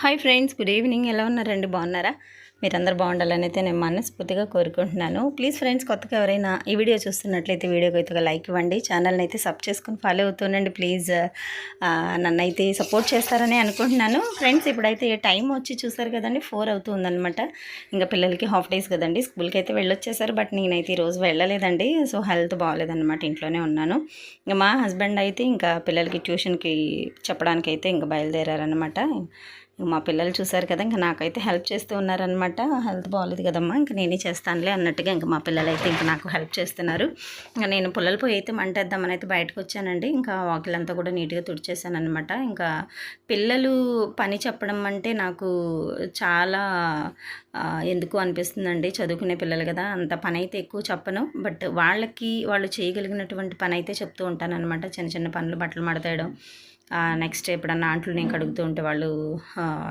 Hi friends good evening. ఎలా ఉన్నారండి? బాగున్నారా? మీరందరూ బాగుండాలని అయితే నేను మనస్ఫూర్తిగా కోరుకుంటున్నాను. ప్లీజ్ ఫ్రెండ్స్ కొత్తగా ఎవరైనా ఈ వీడియో చూస్తున్నట్లయితే వీడియోకి అయితే ఒక లైక్ ఇవ్వండి. ఛానల్ని అయితే సబ్ చేసుకుని ఫాలో అవుతుండండి ప్లీజ్ నన్ను అయితే సపోర్ట్ చేస్తారని అనుకుంటున్నాను. ఫ్రెండ్స్ ఇప్పుడైతే టైం వచ్చి చూసారు కదండి ఫోర్ అవుతుందనమాట ఇంకా పిల్లలకి హాఫ్ డేస్ కదండి స్కూల్కి అయితే వెళ్ళొచ్చేసారు. బట్ నేనైతే ఈరోజు వెళ్ళలేదండి. సో హెల్త్ బాగాలేదనమాట ఇంట్లోనే ఉన్నాను. ఇంకా మా హస్బెండ్ అయితే ఇంకా పిల్లలకి ట్యూషన్కి చెప్పడానికి అయితే ఇంకా బయలుదేరారనమాట మా పిల్లలు చూశారు కదా ఇంకా నాకైతే హెల్ప్ చేస్తూ ఉన్నారనమాట హెల్త్ బాగాలేదు కదమ్మా ఇంకా నేనే చేస్తానులే అన్నట్టుగా ఇంకా మా పిల్లలు అయితే ఇంకా నాకు హెల్ప్ చేస్తున్నారు. ఇంకా నేను పుల్లల పోయి అయితే మంటేద్దామని అయితే బయటకు వచ్చానండి. ఇంకా వాకిలంతా కూడా నీట్గా తుడిచేసాను అనమాట ఇంకా పిల్లలు పని చెప్పడం అంటే నాకు చాలా ఎందుకు అనిపిస్తుందండి? చదువుకునే పిల్లలు కదా అంత పని అయితే ఎక్కువ చెప్పను. బట్ వాళ్ళకి వాళ్ళు చేయగలిగినటువంటి పని అయితే చెప్తూ ఉంటాను అనమాట చిన్న చిన్న పనులు బట్టలు మడతేయడం నెక్స్ట్ ఎప్పుడన్నా అంట్లు నేను కడుగుతూ ఉంటే వాళ్ళు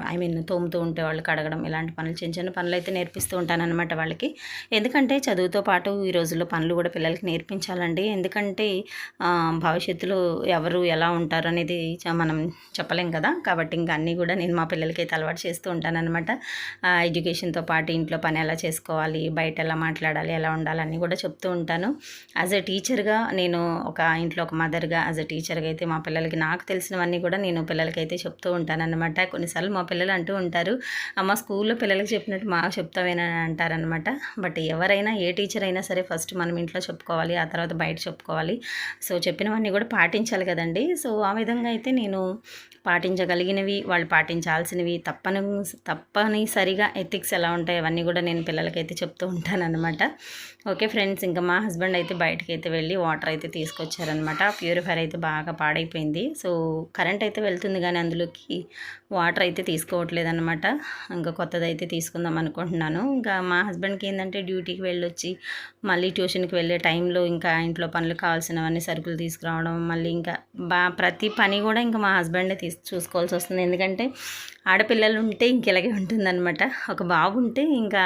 ఐ మీన్ తోముతూ ఉంటే వాళ్ళు కడగడం ఇలాంటి పనులు చిన్న చిన్న పనులు అయితే నేర్పిస్తూ ఉంటానన్నమాట వాళ్ళకి. ఎందుకంటే చదువుతో పాటు ఈ రోజుల్లో పనులు కూడా పిల్లలకి నేర్పించాలండి. ఎందుకంటే భవిష్యత్తులో ఎవరు ఎలా ఉంటారు అనేది చ- మనం చెప్పలేం కదా. కాబట్టి ఇంకా అన్నీ కూడా నేను మా పిల్లలకి అయితే అలవాటు చేస్తూ ఉంటానన్నమాట. ఎడ్యుకేషన్తో పాటు ఇంట్లో పని ఎలా చేసుకోవాలి బయట ఎలా మాట్లాడాలి ఎలా ఉండాలి అన్నీ కూడా చెప్తూ ఉంటాను. యాజ్ ఎ టీచర్గా నేను ఒక ఇంట్లో ఒక మదర్గా యాజ్ ఎ టీచర్గా అయితే మా పిల్లలకి నాకు తెలిసినవన్నీ కూడా నేను పిల్లలకి అయితే చెప్తూ ఉంటానన్నమాట. కొన్నిసార్లు మా పిల్లలు అంటూ ఉంటారు అమ్మ స్కూల్లో పిల్లలకి చెప్పినట్టు మాకు చెప్తామేనని అంటారనమాట బట్ ఎవరైనా ఏ టీచర్ అయినా సరే ఫస్ట్ మనం ఇంట్లో చెప్పుకోవాలి ఆ తర్వాత బయట చెప్పుకోవాలి. సో చెప్పినవన్నీ కూడా పాటించాలి కదండి. సో ఆ విధంగా అయితే నేను పాటించగలిగినవి వాళ్ళు పాటించాల్సినవి తప్పని తప్పనిసరిగా ఎథిక్స్ ఎలా ఉంటాయి అవన్నీ కూడా నేను పిల్లలకైతే చెప్తూ ఉంటానన్నమాట. ఓకే ఫ్రెండ్స్ ఇంకా మా హస్బెండ్ అయితే బయటకైతే అయితే వెళ్ళి వాటర్ అయితే తీసుకొచ్చారనమాట ప్యూరిఫైర్ అయితే బాగా పాడైపోయింది. సో కరెంట్ అయితే వెళ్తుంది కానీ అందులోకి వాటర్ అయితే తీసుకోవట్లేదు అనమాట ఇంకా కొత్తది అయితే తీసుకుందాం అనుకుంటున్నాను. ఇంకా మా హస్బెండ్కి ఏంటంటే డ్యూటీకి వెళ్ళొచ్చి మళ్ళీ ట్యూషన్కి వెళ్ళే టైంలో ఇంకా ఇంట్లో పనులు కావాల్సినవన్నీ సరుకులు తీసుకురావడం మళ్ళీ ఇంకా బా ప్రతి పని కూడా ఇంకా మా హస్బెండే తీసు చూసుకోవాల్సి వస్తుంది. ఎందుకంటే ఆడపిల్లలు ఉంటే ఇంకెలాగే ఉంటుందన్నమాట. ఒక బాబు ఉంటే ఇంకా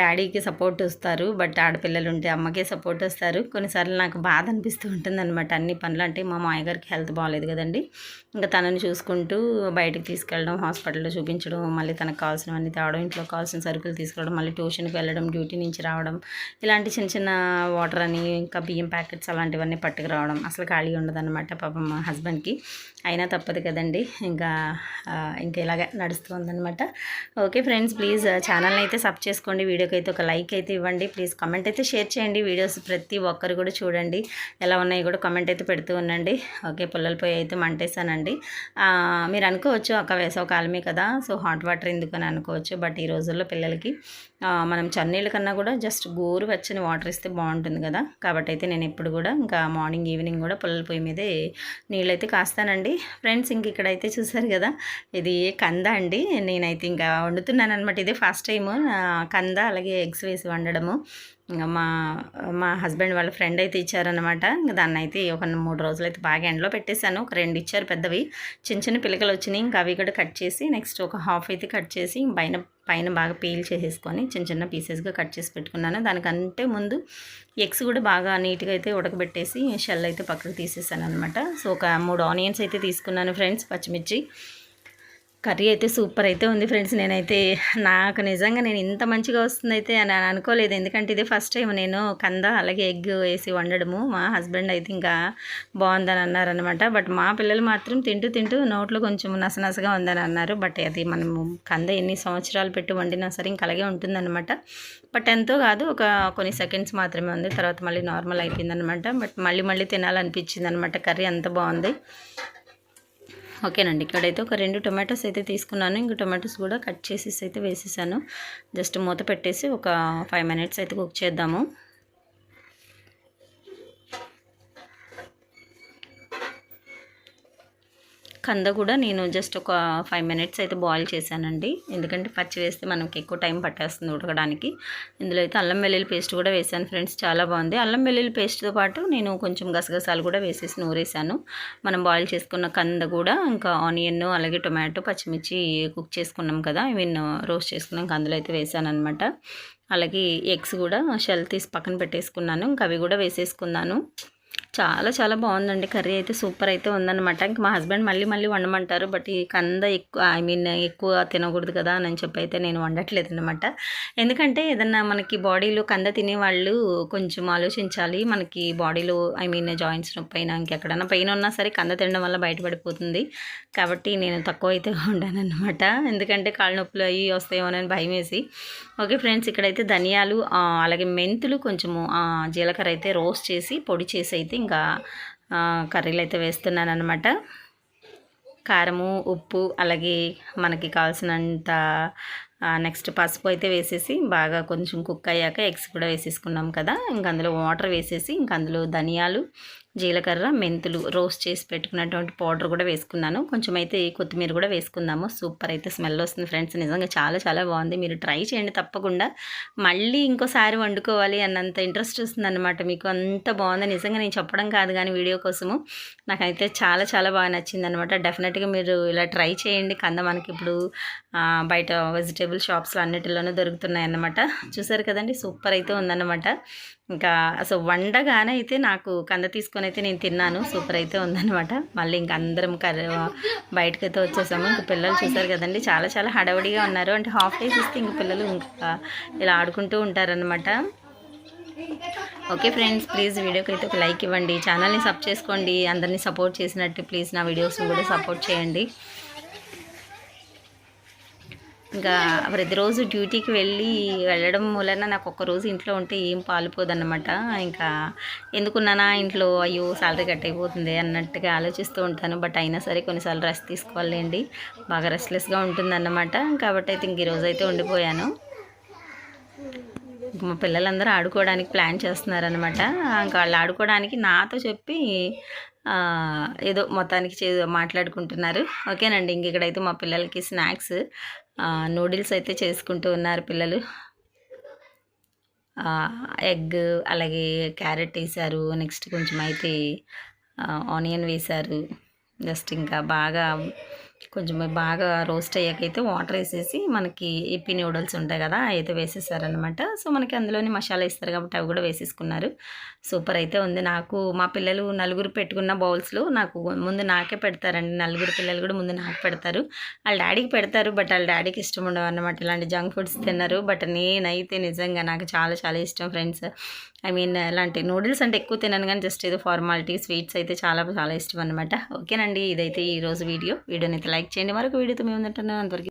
డాడీకి సపోర్ట్ వస్తారు బట్ ఆడపిల్లలు ఉంటే అమ్మకే సపోర్ట్ వస్తారు. కొన్నిసార్లు నాకు బాధ అనిపిస్తూ ఉంటుందన్నమాట అన్ని పనులు. అంటే మా మాయగారికి హెల్త్ బాగాలేదు కదండి. ఇంకా తనని చూసుకుంటూ బయటికి తీసుకెళ్ళడం హాస్పిటల్లో చూపించడం మళ్ళీ తనకు కావాల్సినవన్నీ తేవడం ఇంట్లో కావాల్సిన సరుకులు తీసుకురావడం మళ్ళీ ట్యూషన్కి వెళ్ళడం డ్యూటీ నుంచి రావడం ఇలాంటి చిన్న చిన్న వాటర్ అని ఇంకా బియ్యం ప్యాకెట్స్ అలాంటివన్నీ పట్టుకురావడం అసలు ఖాళీ ఉండదన్నమాట పాపం మా హస్బెండ్కి. అయినా తప్పదు కదండి. ఇంకా ఇంకా ఇలాగ నడుస్తుందనమాట ఓకే ఫ్రెండ్స్ ప్లీజ్ ఛానల్ని అయితే సబ్ చేసుకోండి. వీడియోకి అయితే ఒక లైక్ అయితే ఇవ్వండి. ప్లీజ్ కామెంట్ అయితే షేర్ చేయండి. వీడియోస్ ప్రతి ఒక్కరు కూడా చూడండి. ఎలా ఉన్నాయి కూడా కామెంట్ అయితే పెడుతూ ఉండండి. ఓకే పుల్లల పొయ్యి అయితే మంటేసానండి మీరు అనుకోవచ్చు అక్క వేసవ కాలమే కదా సో హాట్ వాటర్ ఎందుకు అని అనుకోవచ్చు. బట్ ఈ రోజుల్లో పిల్లలకి మనం చన్నీళ్ళ కన్నా కూడా జస్ట్ గోరు వచ్చని వాటర్ ఇస్తే బాగుంటుంది కదా. కాబట్టి అయితే నేను ఎప్పుడు కూడా ఇంకా మార్నింగ్ ఈవినింగ్ కూడా పుల్లల పొయ్యి మీదే నీళ్ళైతే కాస్తానండి. ఫ్రెండ్స్ ఇంక ఇక్కడైతే చూసారు కదా ఇది కంద అండి. నేనైతే ఇంకా వండుతున్నాను అనమాట ఇదే ఫస్ట్ టైం కంద అలాగే ఎగ్స్ వేసి వండడము. మా మా హస్బెండ్ వాళ్ళ ఫ్రెండ్ అయితే ఇచ్చారనమాట ఇంకా దాన్ని అయితే ఒక మూడు రోజులు అయితే బాగా ఎండలో పెట్టేశాను. ఒక రెండు ఇచ్చారు పెద్దవి. చిన్న చిన్న పిల్లకలు వచ్చినాయి. ఇంకా అవి కూడా కట్ చేసి నెక్స్ట్ ఒక హాఫ్ అయితే కట్ చేసి పైన పైన బాగా పీల్ చేసేసుకొని చిన్న చిన్న పీసెస్గా కట్ చేసి పెట్టుకున్నాను. దానికంటే ముందు ఎగ్స్ కూడా బాగా నీట్గా అయితే ఉడకబెట్టేసి షెల్ అయితే పక్కకు తీసేసాను అనమాట సో ఒక మూడు ఆనియన్స్ అయితే తీసుకున్నాను ఫ్రెండ్స్ పచ్చిమిర్చి. కర్రీ అయితే సూపర్ అయితే ఉంది ఫ్రెండ్స్. నేనైతే నాకు నిజంగా నేను ఇంత మంచిగా వస్తుంది అయితే అని అనుకోలేదు. ఎందుకంటే ఇదే ఫస్ట్ టైం నేను కంద అలాగే ఎగ్ వేసి వండడము. మా హస్బెండ్ అయితే ఇంకా బాగుందని అన్నారనమాట బట్ మా పిల్లలు మాత్రం తింటూ తింటూ నోట్లో కొంచెం నసనసగా ఉందని అన్నారు. బట్ అది మనము కంద ఎన్ని సంవత్సరాలు పెట్టి వండినా సరే ఇంకా అలాగే ఉంటుందన్నమాట. బట్ ఎంతో కాదు ఒక కొన్ని సెకండ్స్ మాత్రమే ఉంది. తర్వాత మళ్ళీ నార్మల్ అయిపోయిందనమాట బట్ మళ్ళీ మళ్ళీ తినాలనిపించింది అనమాట కర్రీ అంత బాగుంది. ఓకేనండి. ఇక్కడైతే ఒక రెండు టొమాటోస్ అయితే తీసుకున్నాను. ఇంక టొమాటోస్ కూడా కట్ చేసేసి అయితే వేసేసాను. జస్ట్ మూత పెట్టేసి ఒక ఫైవ్ మినిట్స్ అయితే కుక్ చేద్దాము. కంద కూడా నేను జస్ట్ ఒక ఫైవ్ మినిట్స్ అయితే బాయిల్ చేశానండి. ఎందుకంటే పచ్చి వేస్తే మనకి ఎక్కువ టైం పట్టేస్తుంది ఉడకడానికి. ఇందులో అయితే అల్లం వెల్లుల్లి పేస్ట్ కూడా వేసాను ఫ్రెండ్స్ చాలా బాగుంది. అల్లం వెల్లుల్లి పేస్ట్తో పాటు నేను కొంచెం గసగసాలు కూడా వేసేసి నూరేసాను మనం బాయిల్ చేసుకున్న కంద కూడా ఇంకా ఆనియన్ అలాగే టొమాటో పచ్చిమిర్చి కుక్ చేసుకున్నాం కదా ఐ మీన్ రోస్ట్ చేసుకున్నాం కందులో అయితే వేసాను అనమాట అలాగే ఎగ్స్ కూడా షెల్ తీసి పక్కన పెట్టేసుకున్నాను. ఇంకా అవి కూడా వేసేసుకున్నాను. చాలా చాలా బాగుందండి. కర్రీ అయితే సూపర్ అయితే ఉందన్నమాట. ఇంక మా హస్బెండ్ మళ్ళీ మళ్ళీ వండమంటారు. బట్ ఈ కంద ఎక్కువ ఐ మీన్ ఎక్కువ తినకూడదు కదా అని చెప్పి అయితే నేను వండట్లేదు అనమాట ఎందుకంటే ఏదన్నా మనకి బాడీలో కంద తినేవాళ్ళు కొంచెం ఆలోచించాలి. మనకి బాడీలో ఐ మీన్ జాయింట్స్ నొప్పి అయినా ఇంకెక్కడన్నా పెయిన్ ఉన్నా సరే కంద తినడం వల్ల బయటపడిపోతుంది. కాబట్టి నేను తక్కువ అయితే వండాను అనమాట ఎందుకంటే కాళ్ళ నొప్పులు అవి వస్తాయేమోనని భయం వేసి ఓకే ఫ్రెండ్స్ ఇక్కడైతే ధనియాలు అలాగే మెంతులు కొంచెము జీలకర్ర అయితే రోస్ట్ చేసి పొడి చేసి అయితే ఇంకా కర్రీలు అయితే వేస్తున్నాను అనమాట కారము ఉప్పు అలాగే మనకి కావాల్సినంత నెక్స్ట్ పసుపు అయితే వేసేసి బాగా కొంచెం కుక్ అయ్యాక ఎగ్స్ కూడా వేసేసుకున్నాం కదా. ఇంక అందులో వాటర్ వేసేసి ఇంక అందులో ధనియాలు జీలకర్ర మెంతులు రోస్ట్ చేసి పెట్టుకున్నటువంటి పౌడర్ కూడా వేసుకున్నాను. కొంచెం అయితే కొత్తిమీర కూడా వేసుకుందాము. సూపర్ అయితే స్మెల్ వస్తుంది ఫ్రెండ్స్. నిజంగా చాలా చాలా బాగుంది. మీరు ట్రై చేయండి తప్పకుండా. మళ్ళీ ఇంకోసారి వండుకోవాలి అన్నంత ఇంట్రెస్ట్ వస్తుందన్నమాట మీకు. అంత బాగుంది. నిజంగా నేను చెప్పడం కాదు కానీ వీడియో కోసము. నాకైతే చాలా చాలా బాగా నచ్చింది అనమాట డెఫినెట్గా మీరు ఇలా ట్రై చేయండి. కంద మనకి ఇప్పుడు బయట వెజిటేబుల్ షాప్స్లో అన్నిటిలోనూ దొరుకుతున్నాయి అన్నమాట చూసారు కదండి? సూపర్ అయితే ఉందన్నమాట. ఇంకా అసలు వండగానే అయితే నాకు కంద తీసుకొని అయితే నేను తిన్నాను. సూపర్ అయితే ఉందనమాట మళ్ళీ ఇంకా అందరం కర్రీ బయటకు అయితే వచ్చేసాము. ఇంకా పిల్లలు చూసారు కదండి. చాలా చాలా హడవడిగా ఉన్నారు. అంటే హాఫ్ డేస్ ఇస్తే ఇంక పిల్లలు ఇంకా ఇలా ఆడుకుంటూ ఉంటారనమాట ఓకే ఫ్రెండ్స్ ప్లీజ్ వీడియోకి అయితే ఒక లైక్ ఇవ్వండి. ఛానల్ని సబ్ చేసుకోండి. అందరినీ సపోర్ట్ చేసినట్టు ప్లీజ్ నా వీడియోస్ని కూడా సపోర్ట్ చేయండి. ఇంకా ప్రతిరోజు డ్యూటీకి వెళ్ళి వెళ్ళడం మూలన నాకు ఒక్క రోజు ఇంట్లో ఉంటే ఏం పాలుపోదన్నమాట ఇంకా ఎందుకున్నానా ఇంట్లో అయ్యో సాలరీ కట్ అయిపోతుంది అన్నట్టుగా ఆలోచిస్తూ ఉంటాను. బట్ అయినా సరే కొన్నిసార్లు రెస్ట్ తీసుకోవాలండి. బాగా రెస్ట్లెస్గా ఉంటుందన్నమాట. కాబట్టి అయితే ఇంక ఈరోజు అయితే ఉండిపోయాను. మా పిల్లలందరూ ఆడుకోవడానికి ప్లాన్ చేస్తున్నారనమాట ఇంకా వాళ్ళు ఆడుకోవడానికి నాతో చెప్పి ఏదో మొత్తానికి చే మాట్లాడుకుంటున్నారు. ఓకేనండి ఇంక ఇక్కడైతే మా పిల్లలకి స్నాక్స్ నూడిల్స్ అయితే చేసుకుంటూ ఉన్నారు పిల్లలు. ఎగ్ అలాగే క్యారెట్ వేశారు నెక్స్ట్ కొంచెం అయితే ఆనియన్ వేశారు జస్ట్ ఇంకా బాగా కొంచెం బాగా రోస్ట్ అయ్యాకైతే వాటర్ వేసేసి మనకి ఇప్పి నూడిల్స్ ఉంటాయి కదా అయితే వేసేసారనమాట సో మనకి అందులోని మసాలా ఇస్తారు కాబట్టి అవి కూడా వేసేసుకున్నారు. సూపర్ అయితే ఉంది. నాకు మా పిల్లలు నలుగురు పెట్టుకున్న బౌల్స్లో నాకు ముందు నాకే పెడతారండి. నలుగురు పిల్లలు కూడా ముందు నాకు పెడతారు. వాళ్ళ డాడీకి పెడతారు బట్ వాళ్ళ డాడీకి ఇష్టం ఉండవు అనమాట ఇలాంటి జంక్ ఫుడ్స్ తిన్నారు బట్ నేనైతే నిజంగా నాకు చాలా చాలా ఇష్టం ఫ్రెండ్స్. ఐ మీన్ ఇలాంటి నూడిల్స్ అంటే ఎక్కువ తినను కానీ జస్ట్ ఏదో ఫార్మాలిటీ స్వీట్స్ అయితే చాలా చాలా ఇష్టం అనమాట ఓకేనండి. ఇదైతే ఈరోజు వీడియో. వీడియోని లైక్ చేయండి. మరొక వీడియోతో మేము ఉందంటున్నాను. అంతవరకు